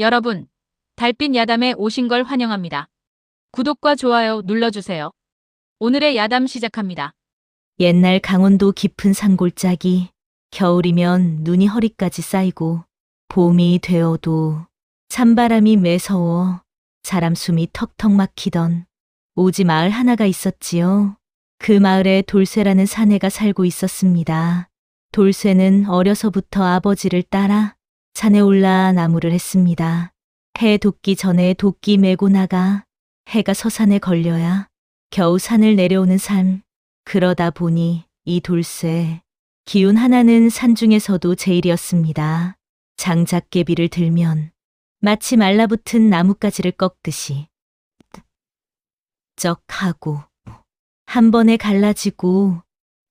여러분, 달빛 야담에 오신 걸 환영합니다. 구독과 좋아요 눌러주세요. 오늘의 야담 시작합니다. 옛날 강원도 깊은 산골짜기, 겨울이면 눈이 허리까지 쌓이고, 봄이 되어도 찬바람이 매서워 사람 숨이 턱턱 막히던 오지 마을 하나가 있었지요. 그 마을에 돌쇠라는 사내가 살고 있었습니다. 돌쇠는 어려서부터 아버지를 따라 산에 올라 나무를 했습니다. 해 돋기 전에 도끼 메고 나가 해가 서산에 걸려야 겨우 산을 내려오는 삶. 그러다 보니 이 돌쇠, 기운 하나는 산 중에서도 제일이었습니다. 장작개비를 들면 마치 말라붙은 나뭇가지를 꺾듯이 쩍 하고 한 번에 갈라지고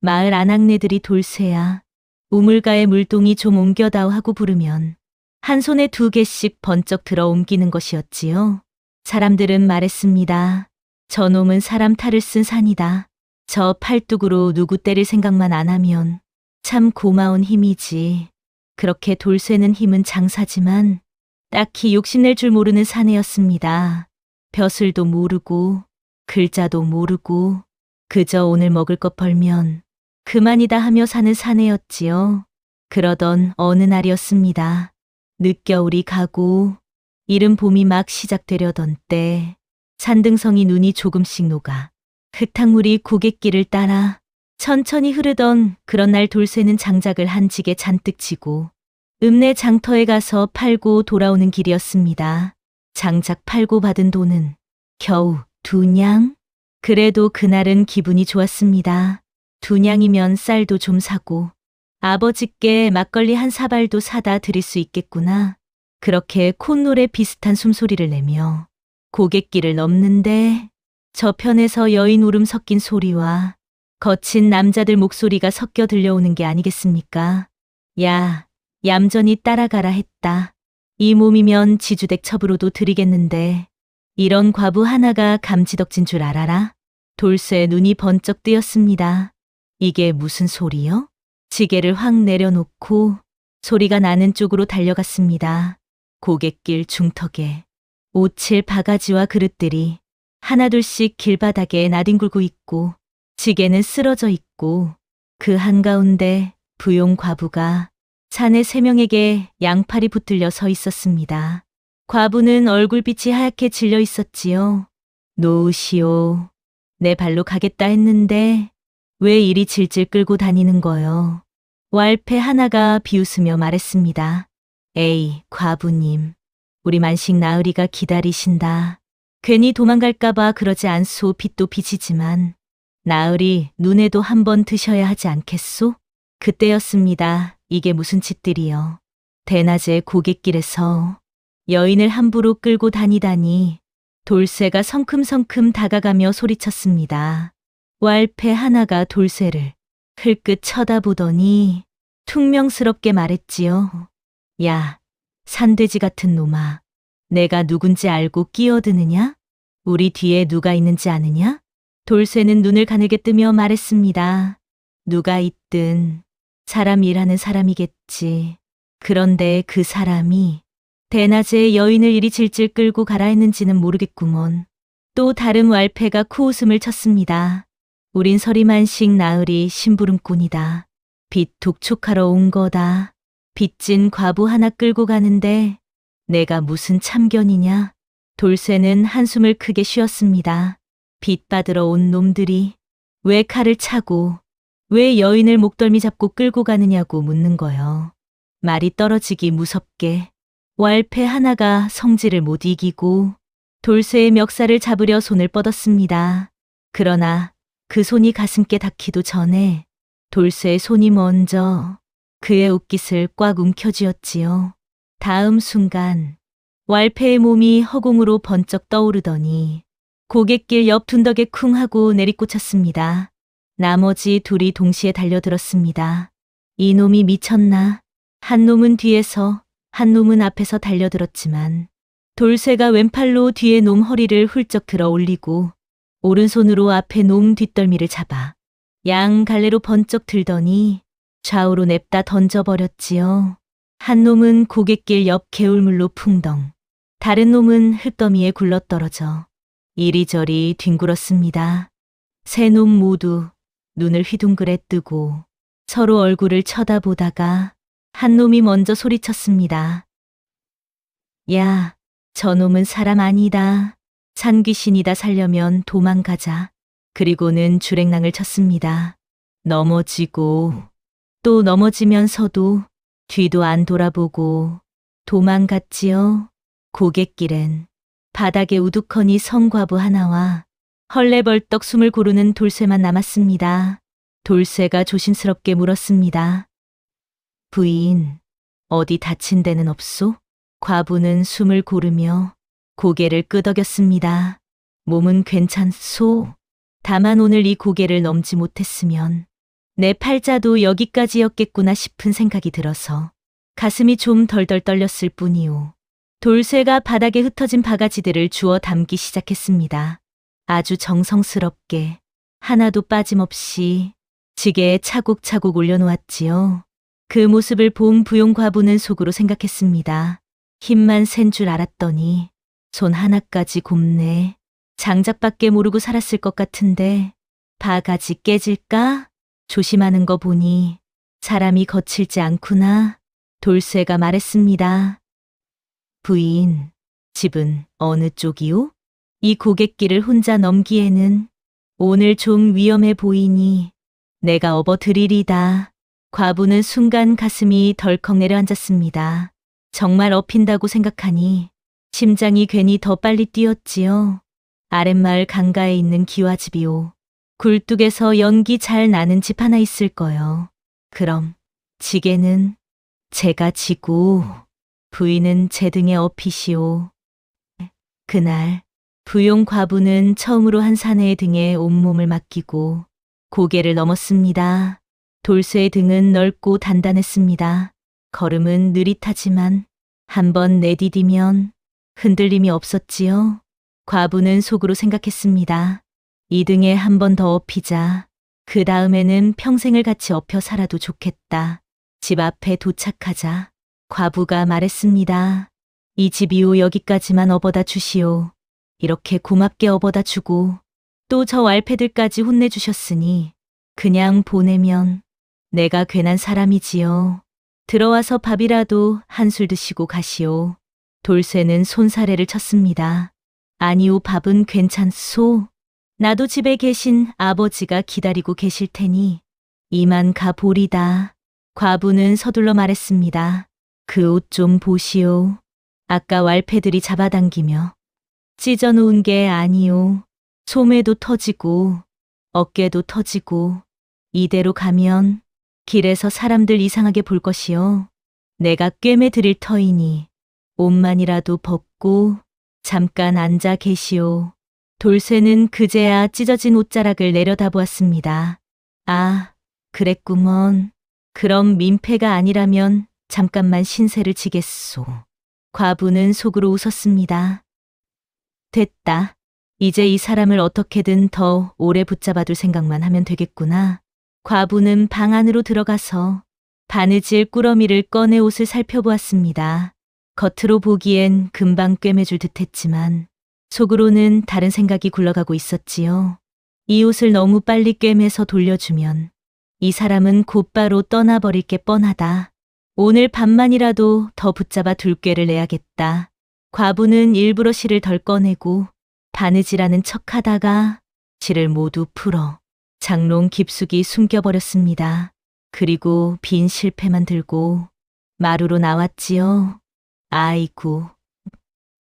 마을 아낙네들이 돌쇠야 우물가에 물동이 좀 옮겨다오 하고 부르면 한 손에 두 개씩 번쩍 들어 옮기는 것이었지요. 사람들은 말했습니다. 저놈은 사람 탈을 쓴 산이다. 저 팔뚝으로 누구 때릴 생각만 안 하면 참 고마운 힘이지. 그렇게 돌쇠는 힘은 장사지만 딱히 욕심낼 줄 모르는 사내였습니다. 벼슬도 모르고 글자도 모르고 그저 오늘 먹을 것 벌면 그만이다 하며 사는 사내였지요. 그러던 어느 날이었습니다. 늦겨울이 가고 이른 봄이 막 시작되려던 때 산등성이 눈이 조금씩 녹아 흙탕물이 고갯길을 따라 천천히 흐르던 그런 날 돌쇠는 장작을 한 지게 잔뜩 지고 읍내 장터에 가서 팔고 돌아오는 길이었습니다. 장작 팔고 받은 돈은 겨우 두 냥? 그래도 그날은 기분이 좋았습니다. 두 냥이면 쌀도 좀 사고 아버지께 막걸리 한 사발도 사다 드릴 수 있겠구나. 그렇게 콧노래 비슷한 숨소리를 내며 고갯길을 넘는데 저편에서 여인 울음 섞인 소리와 거친 남자들 목소리가 섞여 들려오는 게 아니겠습니까? 야, 얌전히 따라가라 했다. 이 몸이면 지주댁 첩으로도 드리겠는데 이런 과부 하나가 감지덕진 줄 알아라? 돌쇠 눈이 번쩍 뜨였습니다. 이게 무슨 소리요? 지게를 확 내려놓고 소리가 나는 쪽으로 달려갔습니다. 고갯길 중턱에 오칠 바가지와 그릇들이 하나둘씩 길바닥에 나뒹굴고 있고 지게는 쓰러져 있고 그 한가운데 부용 과부가 사내 세 명에게 양팔이 붙들려 서 있었습니다. 과부는 얼굴빛이 하얗게 질려 있었지요. 놓으시오. 내 발로 가겠다 했는데 왜 이리 질질 끌고 다니는 거요? 왈패 하나가 비웃으며 말했습니다. 에이, 과부님. 우리 만식 나으리가 기다리신다. 괜히 도망갈까봐 그러지 않소 빚도 빚이지만 나으리 눈에도 한 번 드셔야 하지 않겠소? 그때였습니다. 이게 무슨 짓들이요. 대낮에 고갯길에서 여인을 함부로 끌고 다니다니 돌쇠가 성큼성큼 다가가며 소리쳤습니다. 왈패 하나가 돌쇠를 흘끗 쳐다보더니 퉁명스럽게 말했지요. 야, 산돼지 같은 놈아. 내가 누군지 알고 끼어드느냐? 우리 뒤에 누가 있는지 아느냐? 돌쇠는 눈을 가늘게 뜨며 말했습니다. 누가 있든 사람 일하는 사람이겠지. 그런데 그 사람이 대낮에 여인을 이리 질질 끌고 가라 했는지는 모르겠구먼. 또 다른 왈패가 코웃음을 쳤습니다. 우린 서리만식 나으리 심부름꾼이다. 빚 독촉하러 온 거다. 빚진 과부 하나 끌고 가는데 내가 무슨 참견이냐? 돌쇠는 한숨을 크게 쉬었습니다. 빚 받으러 온 놈들이 왜 칼을 차고 왜 여인을 목덜미 잡고 끌고 가느냐고 묻는 거요. 말이 떨어지기 무섭게 왈패 하나가 성질을 못 이기고 돌쇠의 멱살을 잡으려 손을 뻗었습니다. 그러나 그 손이 가슴께 닿기도 전에 돌쇠의 손이 먼저 그의 옷깃을 꽉 움켜쥐었지요. 다음 순간 왈패의 몸이 허공으로 번쩍 떠오르더니 고갯길 옆 둔덕에 쿵 하고 내리꽂혔습니다. 나머지 둘이 동시에 달려들었습니다. 이놈이 미쳤나? 한 놈은 뒤에서 한 놈은 앞에서 달려들었지만 돌쇠가 왼팔로 뒤에 놈 허리를 훌쩍 들어 올리고 오른손으로 앞에 놈 뒷덜미를 잡아 양 갈래로 번쩍 들더니 좌우로 냅다 던져버렸지요. 한 놈은 고갯길 옆 개울물로 풍덩, 다른 놈은 흙더미에 굴러떨어져 이리저리 뒹굴었습니다. 세 놈 모두 눈을 휘둥그레 뜨고 서로 얼굴을 쳐다보다가 한 놈이 먼저 소리쳤습니다. 야, 저놈은 사람 아니다. 산귀신이다 살려면 도망가자. 그리고는 주랭랑을 쳤습니다. 넘어지고 또 넘어지면서도 뒤도 안 돌아보고 도망갔지요. 고갯길엔 바닥에 우두커니 성과부 하나와 헐레벌떡 숨을 고르는 돌쇠만 남았습니다. 돌쇠가 조심스럽게 물었습니다. 부인, 어디 다친 데는 없소? 과부는 숨을 고르며 고개를 끄덕였습니다. 몸은 괜찮소? 다만 오늘 이 고개를 넘지 못했으면 내 팔자도 여기까지였겠구나 싶은 생각이 들어서 가슴이 좀 덜덜 떨렸을 뿐이오. 돌쇠가 바닥에 흩어진 바가지들을 주워 담기 시작했습니다. 아주 정성스럽게 하나도 빠짐없이 지게에 차곡차곡 올려놓았지요. 그 모습을 본 부용 과부는 속으로 생각했습니다. 힘만 센 줄 알았더니 손 하나까지 곱네. 장작밖에 모르고 살았을 것 같은데 바가지 깨질까? 조심하는 거 보니 사람이 거칠지 않구나. 돌쇠가 말했습니다. 부인, 집은 어느 쪽이오? 이 고갯길을 혼자 넘기에는 오늘 좀 위험해 보이니 내가 업어드리리다. 과부는 순간 가슴이 덜컥 내려앉았습니다. 정말 업힌다고 생각하니 심장이 괜히 더 빨리 뛰었지요. 아랫마을 강가에 있는 기와집이오. 굴뚝에서 연기 잘 나는 집 하나 있을 거요. 그럼 지게는 제가 지고 부인은 제 등에 업히시오. 그날 부용 과부는 처음으로 한 사내의 등에 온몸을 맡기고 고개를 넘었습니다. 돌쇠의 등은 넓고 단단했습니다. 걸음은 느릿하지만 한번 내디디면 흔들림이 없었지요. 과부는 속으로 생각했습니다. 이 등에 한 번 더 업히자. 그 다음에는 평생을 같이 업혀 살아도 좋겠다. 집 앞에 도착하자. 과부가 말했습니다. 이 집이오 여기까지만 업어다 주시오. 이렇게 고맙게 업어다 주고 또 저 왈패들까지 혼내주셨으니 그냥 보내면 내가 괜한 사람이지요. 들어와서 밥이라도 한술 드시고 가시오. 돌쇠는 손사래를 쳤습니다. 아니오 밥은 괜찮소. 나도 집에 계신 아버지가 기다리고 계실 테니 이만 가보리다. 과부는 서둘러 말했습니다. 그 옷 좀 보시오. 아까 왈패들이 잡아당기며 찢어놓은 게 아니오. 소매도 터지고 어깨도 터지고 이대로 가면 길에서 사람들 이상하게 볼 것이요. 내가 꿰매 드릴 터이니 옷만이라도 벗고 잠깐 앉아 계시오. 돌쇠는 그제야 찢어진 옷자락을 내려다보았습니다. 아, 그랬구먼. 그럼 민폐가 아니라면 잠깐만 신세를 지겠소. 과부는 속으로 웃었습니다. 됐다. 이제 이 사람을 어떻게든 더 오래 붙잡아둘 생각만 하면 되겠구나. 과부는 방 안으로 들어가서 바느질 꾸러미를 꺼내 옷을 살펴보았습니다. 겉으로 보기엔 금방 꿰매줄 듯 했지만 속으로는 다른 생각이 굴러가고 있었지요. 이 옷을 너무 빨리 꿰매서 돌려주면 이 사람은 곧바로 떠나버릴 게 뻔하다. 오늘 밤만이라도 더 붙잡아 둘 꾀를 내야겠다. 과부는 일부러 실을 덜 꺼내고 바느질하는 척 하다가 실을 모두 풀어 장롱 깊숙이 숨겨버렸습니다. 그리고 빈 실패만 들고 마루로 나왔지요. 아이고,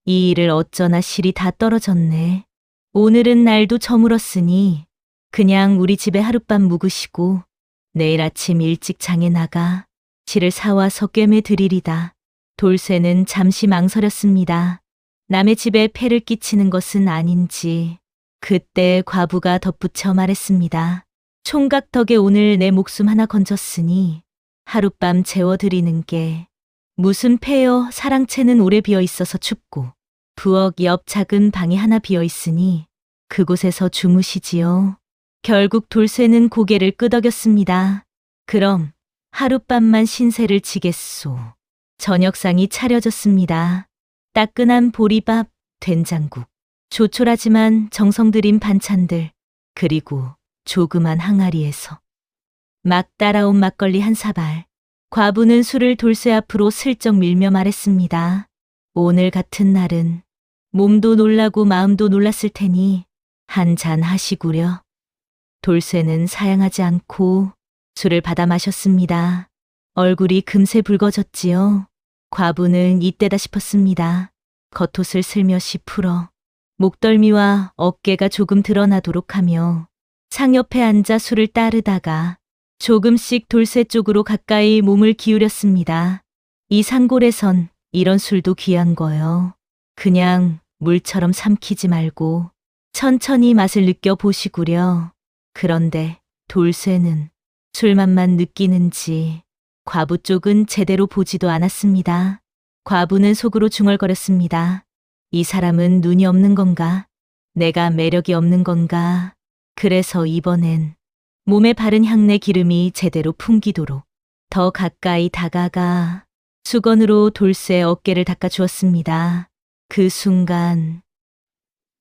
이 일을 어쩌나 실이 다 떨어졌네. 오늘은 날도 저물었으니 그냥 우리 집에 하룻밤 묵으시고 내일 아침 일찍 장에 나가 실을 사와서 꿰매 드리리다. 돌쇠는 잠시 망설였습니다. 남의 집에 폐를 끼치는 것은 아닌지 그때 과부가 덧붙여 말했습니다. 총각 덕에 오늘 내 목숨 하나 건졌으니 하룻밤 재워드리는 게 무슨 폐여 사랑채는 오래 비어 있어서 춥고 부엌 옆 작은 방이 하나 비어 있으니 그곳에서 주무시지요. 결국 돌쇠는 고개를 끄덕였습니다. 그럼 하룻밤만 신세를 지겠소. 저녁상이 차려졌습니다. 따끈한 보리밥, 된장국, 조촐하지만 정성 들인 반찬들, 그리고 조그만 항아리에서 막 따라온 막걸리 한 사발. 과부는 술을 돌쇠 앞으로 슬쩍 밀며 말했습니다. 오늘 같은 날은 몸도 놀라고 마음도 놀랐을 테니 한 잔 하시구려. 돌쇠는 사양하지 않고 술을 받아 마셨습니다. 얼굴이 금세 붉어졌지요. 과부는 이때다 싶었습니다. 겉옷을 슬며시 풀어 목덜미와 어깨가 조금 드러나도록 하며 상옆에 앉아 술을 따르다가 조금씩 돌쇠 쪽으로 가까이 몸을 기울였습니다. 이 산골에선 이런 술도 귀한 거요. 그냥 물처럼 삼키지 말고 천천히 맛을 느껴보시구려. 그런데 돌쇠는 술맛만 느끼는지 과부 쪽은 제대로 보지도 않았습니다. 과부는 속으로 중얼거렸습니다. 이 사람은 눈이 없는 건가? 내가 매력이 없는 건가? 그래서 이번엔 몸에 바른 향내 기름이 제대로 풍기도록 더 가까이 다가가 수건으로 돌쇠 어깨를 닦아주었습니다. 그 순간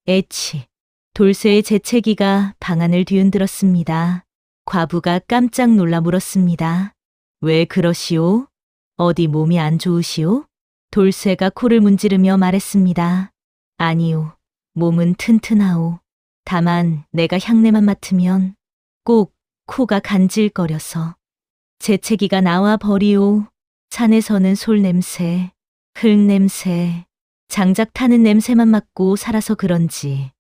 애치 돌쇠의 재채기가 방안을 뒤흔들었습니다. 과부가 깜짝 놀라 물었습니다. 왜 그러시오? 어디 몸이 안 좋으시오? 돌쇠가 코를 문지르며 말했습니다. 아니요. 몸은 튼튼하오. 다만 내가 향내만 맡으면 꼭 코가 간질거려서 재채기가 나와 버리오. 산에서는 솔 냄새, 흙 냄새, 장작 타는 냄새만 맡고 살아서 그런지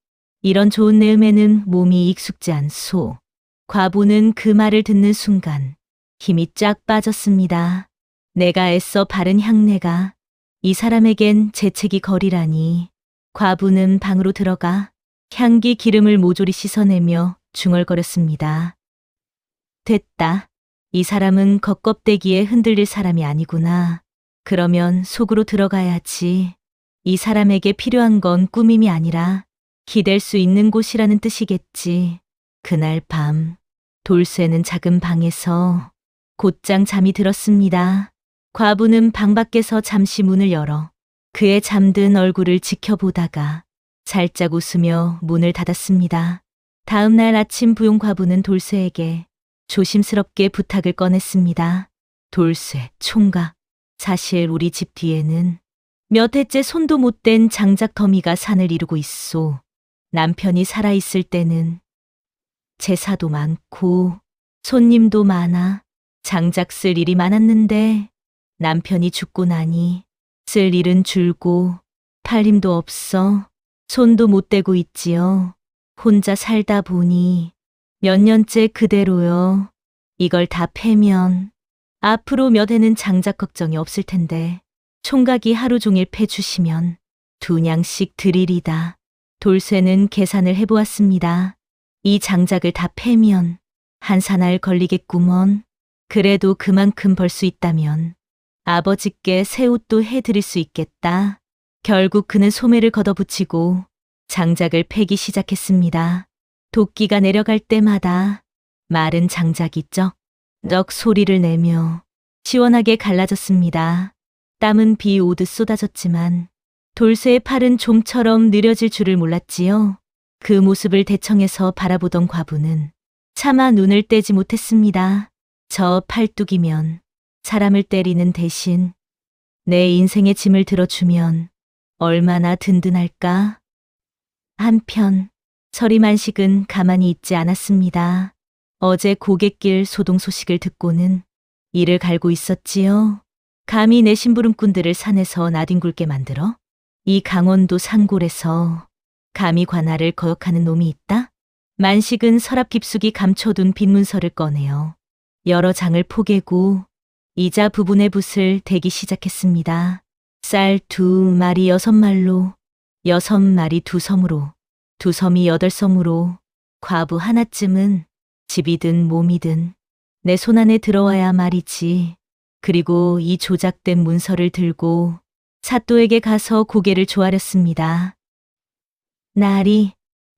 이런 좋은 내음에는 몸이 익숙지 않소. 과부는 그 말을 듣는 순간 힘이 쫙 빠졌습니다. 내가 애써 바른 향내가 이 사람에겐 재채기 거리라니. 과부는 방으로 들어가 향기 기름을 모조리 씻어내며 중얼거렸습니다. 됐다. 이 사람은 겉껍데기에 흔들릴 사람이 아니구나. 그러면 속으로 들어가야지. 이 사람에게 필요한 건 꾸밈이 아니라 기댈 수 있는 곳이라는 뜻이겠지. 그날 밤, 돌쇠는 작은 방에서 곧장 잠이 들었습니다. 과부는 방 밖에서 잠시 문을 열어 그의 잠든 얼굴을 지켜보다가 살짝 웃으며 문을 닫았습니다. 다음 날 아침 부용 과부는 돌쇠에게 조심스럽게 부탁을 꺼냈습니다. 돌쇠, 총각. 사실 우리 집 뒤에는 몇 해째 손도 못 댄 장작 더미가 산을 이루고 있소. 남편이 살아있을 때는 제사도 많고 손님도 많아 장작 쓸 일이 많았는데 남편이 죽고 나니 쓸 일은 줄고 팔 힘도 없어 손도 못 대고 있지요. 혼자 살다 보니 몇 년째 그대로요. 이걸 다 패면 앞으로 몇 해는 장작 걱정이 없을 텐데 총각이 하루 종일 패주시면 두 냥씩 드리리다. 돌쇠는 계산을 해보았습니다. 이 장작을 다 패면 한 사날 걸리겠구먼. 그래도 그만큼 벌 수 있다면 아버지께 새 옷도 해드릴 수 있겠다. 결국 그는 소매를 걷어붙이고 장작을 패기 시작했습니다. 도끼가 내려갈 때마다 마른 장작이 쩍쩍 소리를 내며 시원하게 갈라졌습니다. 땀은 비 오듯 쏟아졌지만 돌쇠의 팔은 좀처럼 느려질 줄을 몰랐지요. 그 모습을 대청에서 바라보던 과부는 차마 눈을 떼지 못했습니다. 저 팔뚝이면 사람을 때리는 대신 내 인생의 짐을 들어주면 얼마나 든든할까? 한편 서리만식은 가만히 있지 않았습니다. 어제 고갯길 소동 소식을 듣고는 이를 갈고 있었지요. 감히 내 심부름꾼들을 산에서 나뒹굴게 만들어? 이 강원도 산골에서 감히 관할을 거역하는 놈이 있다? 만식은 서랍 깊숙이 감춰둔 빈 문서를 꺼내어 여러 장을 포개고 이자 부분의 붓을 대기 시작했습니다. 쌀 두 마리 여섯 말로 여섯 마리 두 섬으로 두 섬이 여덟 섬으로 과부 하나쯤은 집이든 몸이든 내 손안에 들어와야 말이지. 그리고 이 조작된 문서를 들고 사또에게 가서 고개를 조아렸습니다. 날이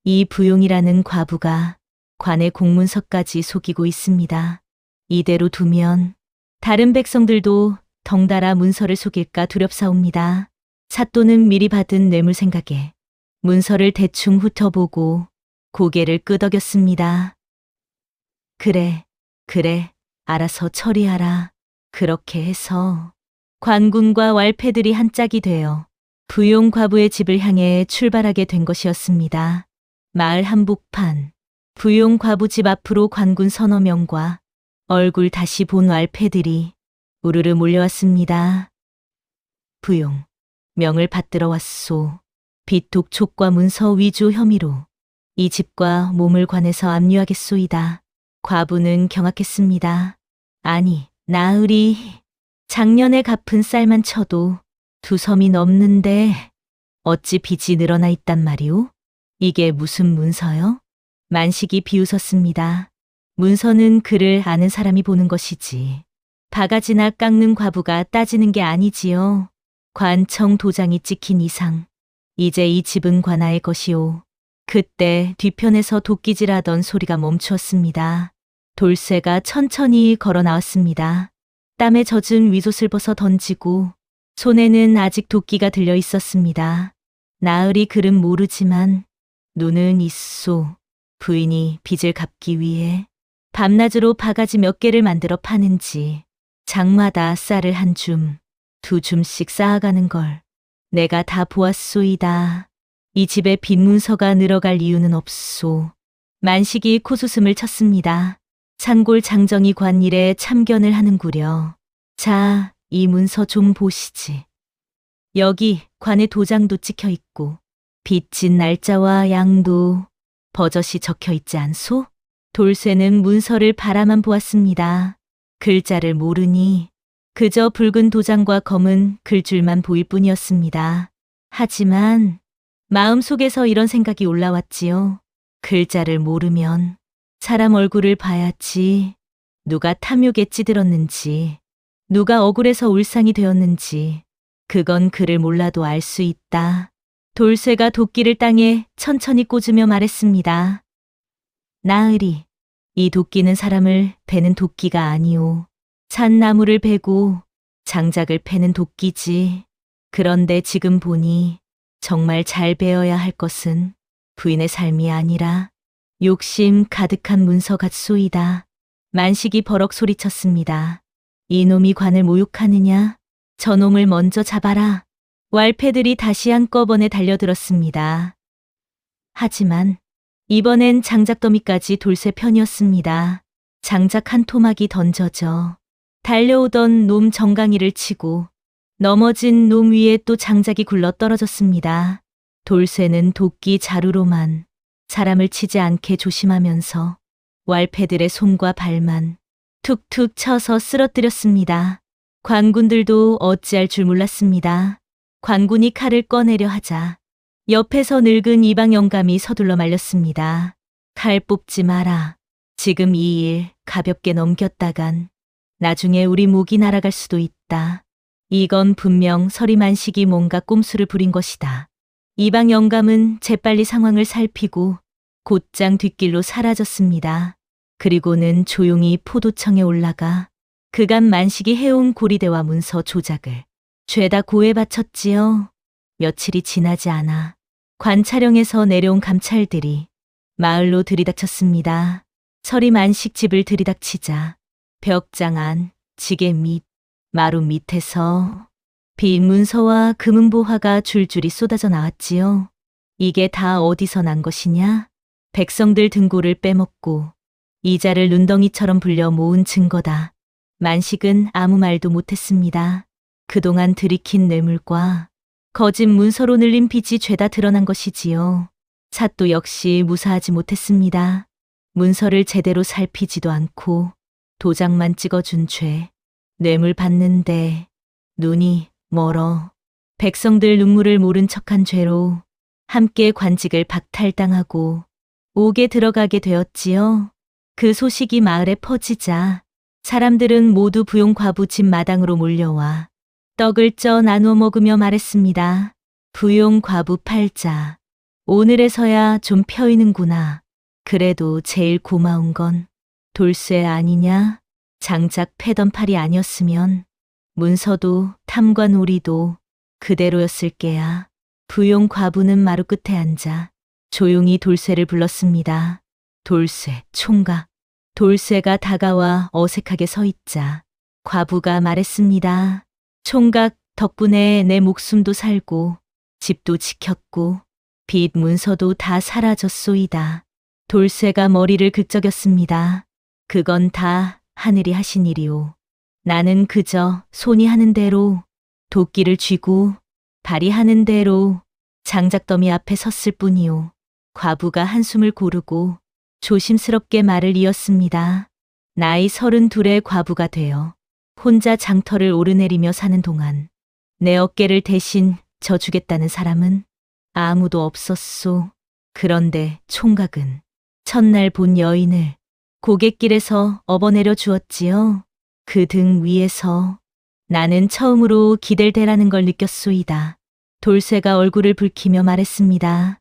이 부용이라는 과부가 관의 공문서까지 속이고 있습니다. 이대로 두면 다른 백성들도 덩달아 문서를 속일까 두렵사옵니다. 사또는 미리 받은 뇌물 생각에 문서를 대충 훑어보고 고개를 끄덕였습니다. 그래, 그래, 알아서 처리하라. 그렇게 해서 관군과 왈패들이 한 짝이 되어 부용 과부의 집을 향해 출발하게 된 것이었습니다. 마을 한복판, 부용 과부 집 앞으로 관군 서너 명과 얼굴 다시 본 왈패들이 우르르 몰려왔습니다. 부용, 명을 받들어 왔소. 비톡 촉과 문서 위조 혐의로 이 집과 몸을 관해서 압류하겠소이다. 과부는 경악했습니다. 아니, 나으리, 작년에 갚은 쌀만 쳐도 두 섬이 넘는데 어찌 빚이 늘어나 있단 말이오? 이게 무슨 문서요? 만식이 비웃었습니다. 문서는 글을 아는 사람이 보는 것이지. 바가지나 깎는 과부가 따지는 게 아니지요. 관청 도장이 찍힌 이상 이제 이 집은 관아의 것이오. 그때 뒤편에서 도끼질하던 소리가 멈추었습니다. 돌쇠가 천천히 걸어 나왔습니다. 땀에 젖은 위옷을 벗어 던지고 손에는 아직 도끼가 들려 있었습니다. 나으리 글은 모르지만 눈은 있소. 부인이 빚을 갚기 위해 밤낮으로 바가지 몇 개를 만들어 파는지 장마다 쌀을 한 줌, 두 줌씩 쌓아가는 걸 내가 다 보았소이다. 이 집에 빈 문서가 늘어갈 이유는 없소. 만식이 코수슴을 쳤습니다. 산골 장정이 관 일에 참견을 하는구려. 자, 이 문서 좀 보시지. 여기 관의 도장도 찍혀 있고, 빚진 날짜와 양도 버젓이 적혀 있지 않소? 돌쇠는 문서를 바라만 보았습니다. 글자를 모르니 그저 붉은 도장과 검은 글줄만 보일 뿐이었습니다. 하지만 마음속에서 이런 생각이 올라왔지요. 글자를 모르면 사람 얼굴을 봐야지 누가 탐욕에 찌들었는지 누가 억울해서 울상이 되었는지 그건 그를 몰라도 알 수 있다. 돌쇠가 도끼를 땅에 천천히 꽂으며 말했습니다. 나으리, 이 도끼는 사람을 베는 도끼가 아니오. 산나무를 베고 장작을 패는 도끼지. 그런데 지금 보니 정말 잘 베어야 할 것은 부인의 삶이 아니라 욕심 가득한 문서 같소이다. 만식이 버럭 소리쳤습니다. 이놈이 관을 모욕하느냐? 저놈을 먼저 잡아라. 왈패들이 다시 한꺼번에 달려들었습니다. 하지만 이번엔 장작더미까지 돌쇠 편이었습니다. 장작 한 토막이 던져져 달려오던 놈 정강이를 치고 넘어진 놈 위에 또 장작이 굴러 떨어졌습니다. 돌쇠는 도끼 자루로만 사람을 치지 않게 조심하면서 왈패들의 손과 발만 툭툭 쳐서 쓰러뜨렸습니다. 관군들도 어찌할 줄 몰랐습니다. 관군이 칼을 꺼내려 하자 옆에서 늙은 이방 영감이 서둘러 말렸습니다. 칼 뽑지 마라. 지금 이 일 가볍게 넘겼다간 나중에 우리 목이 날아갈 수도 있다. 이건 분명 서리만식이 뭔가 꼼수를 부린 것이다. 이방 영감은 재빨리 상황을 살피고 곧장 뒷길로 사라졌습니다. 그리고는 조용히 포도청에 올라가 그간 만식이 해온 고리대와 문서 조작을 죄다 고에 바쳤지요. 며칠이 지나지 않아 관찰형에서 내려온 감찰들이 마을로 들이닥쳤습니다. 서리 만식 집을 들이닥치자 벽장 안, 지게 밑, 마루 밑에서 빈 문서와 금은보화가 줄줄이 쏟아져 나왔지요. 이게 다 어디서 난 것이냐? 백성들 등골을 빼먹고 이자를 눈덩이처럼 불려 모은 증거다. 만식은 아무 말도 못했습니다. 그동안 들이킨 뇌물과 거짓 문서로 늘린 빚이 죄다 드러난 것이지요. 사또 역시 무사하지 못했습니다. 문서를 제대로 살피지도 않고 도장만 찍어준 죄. 뇌물 받는데 눈이 멀어. 백성들 눈물을 모른 척한 죄로 함께 관직을 박탈당하고 옥에 들어가게 되었지요. 그 소식이 마을에 퍼지자 사람들은 모두 부용 과부 집 마당으로 몰려와 떡을 쪄 나누어 먹으며 말했습니다. 부용 과부 팔자. 오늘에서야 좀 펴이는구나. 그래도 제일 고마운 건 돌쇠 아니냐? 장작 패던 팔이 아니었으면 문서도 탐관오리도 그대로였을 게야. 부용 과부는 마루 끝에 앉아 조용히 돌쇠를 불렀습니다. 돌쇠, 총각. 돌쇠가 다가와 어색하게 서 있자 과부가 말했습니다. 총각 덕분에 내 목숨도 살고 집도 지켰고 빚 문서도 다 사라졌소이다. 돌쇠가 머리를 긁적였습니다. 그건 다 하늘이 하신 일이오. 나는 그저 손이 하는 대로 도끼를 쥐고 발이 하는 대로 장작더미 앞에 섰을 뿐이오. 과부가 한숨을 고르고 조심스럽게 말을 이었습니다. 나이 서른 둘의 과부가 되어 혼자 장터를 오르내리며 사는 동안 내 어깨를 대신 져주겠다는 사람은 아무도 없었소. 그런데 총각은 첫날 본 여인을 고갯길에서 업어내려 주었지요. 그 등 위에서 나는 처음으로 기댈 대라는 걸 느꼈소이다. 돌쇠가 얼굴을 붉히며 말했습니다.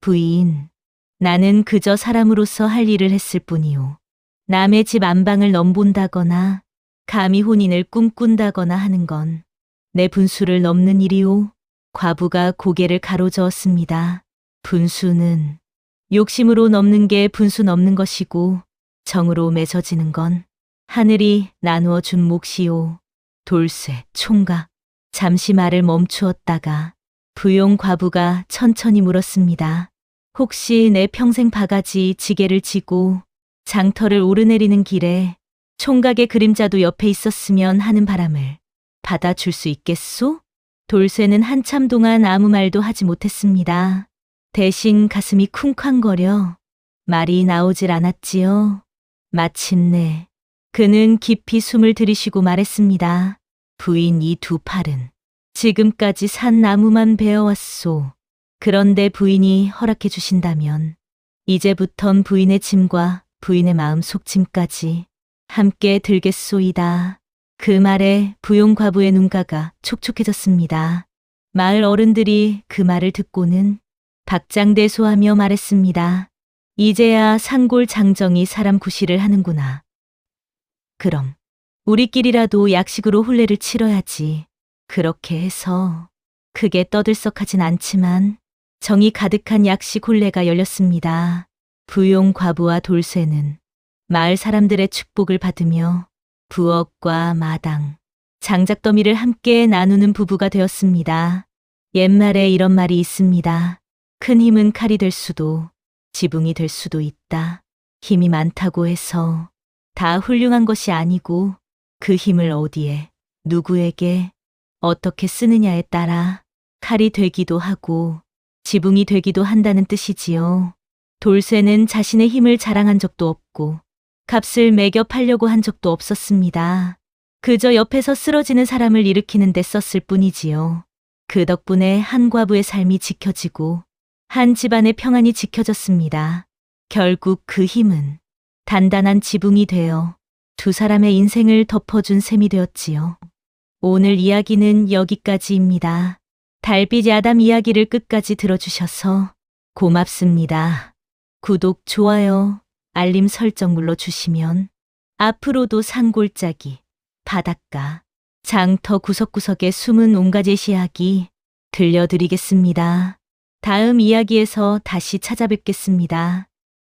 부인, 나는 그저 사람으로서 할 일을 했을 뿐이오. 남의 집 안방을 넘본다거나 감히 혼인을 꿈꾼다거나 하는 건 내 분수를 넘는 일이오. 과부가 고개를 가로저었습니다. 분수는 욕심으로 넘는 게 분수 넘는 것이고 정으로 맺어지는 건 하늘이 나누어 준 몫이오. 돌쇠, 총각. 잠시 말을 멈추었다가 부용 과부가 천천히 물었습니다. 혹시 내 평생 바가지 지게를 지고 장터를 오르내리는 길에 총각의 그림자도 옆에 있었으면 하는 바람을 받아줄 수 있겠소? 돌쇠는 한참 동안 아무 말도 하지 못했습니다. 대신 가슴이 쿵쾅거려 말이 나오질 않았지요. 마침내 그는 깊이 숨을 들이쉬고 말했습니다. 부인 이 두 팔은 지금까지 산 나무만 베어왔소. 그런데 부인이 허락해 주신다면 이제부턴 부인의 짐과 부인의 마음 속짐까지 함께 들겠소이다. 그 말에 부용과부의 눈가가 촉촉해졌습니다. 마을 어른들이 그 말을 듣고는 박장대소하며 말했습니다. 이제야 산골 장정이 사람 구실을 하는구나. 그럼 우리끼리라도 약식으로 혼례를 치러야지. 그렇게 해서 크게 떠들썩하진 않지만 정이 가득한 약식 혼례가 열렸습니다. 부용 과부와 돌쇠는 마을 사람들의 축복을 받으며 부엌과 마당, 장작더미를 함께 나누는 부부가 되었습니다. 옛말에 이런 말이 있습니다. 큰 힘은 칼이 될 수도, 지붕이 될 수도 있다. 힘이 많다고 해서 다 훌륭한 것이 아니고 그 힘을 어디에, 누구에게, 어떻게 쓰느냐에 따라 칼이 되기도 하고 지붕이 되기도 한다는 뜻이지요. 돌쇠는 자신의 힘을 자랑한 적도 없고 값을 매겨 팔려고 한 적도 없었습니다. 그저 옆에서 쓰러지는 사람을 일으키는 데 썼을 뿐이지요. 그 덕분에 한 과부의 삶이 지켜지고 한 집안의 평안이 지켜졌습니다. 결국 그 힘은 단단한 지붕이 되어 두 사람의 인생을 덮어준 셈이 되었지요. 오늘 이야기는 여기까지입니다. 달빛 야담 이야기를 끝까지 들어주셔서 고맙습니다. 구독, 좋아요, 알림 설정 눌러주시면 앞으로도 산골짜기, 바닷가, 장터 구석구석의 숨은 온가지 이야기 들려드리겠습니다. 다음 이야기에서 다시 찾아뵙겠습니다.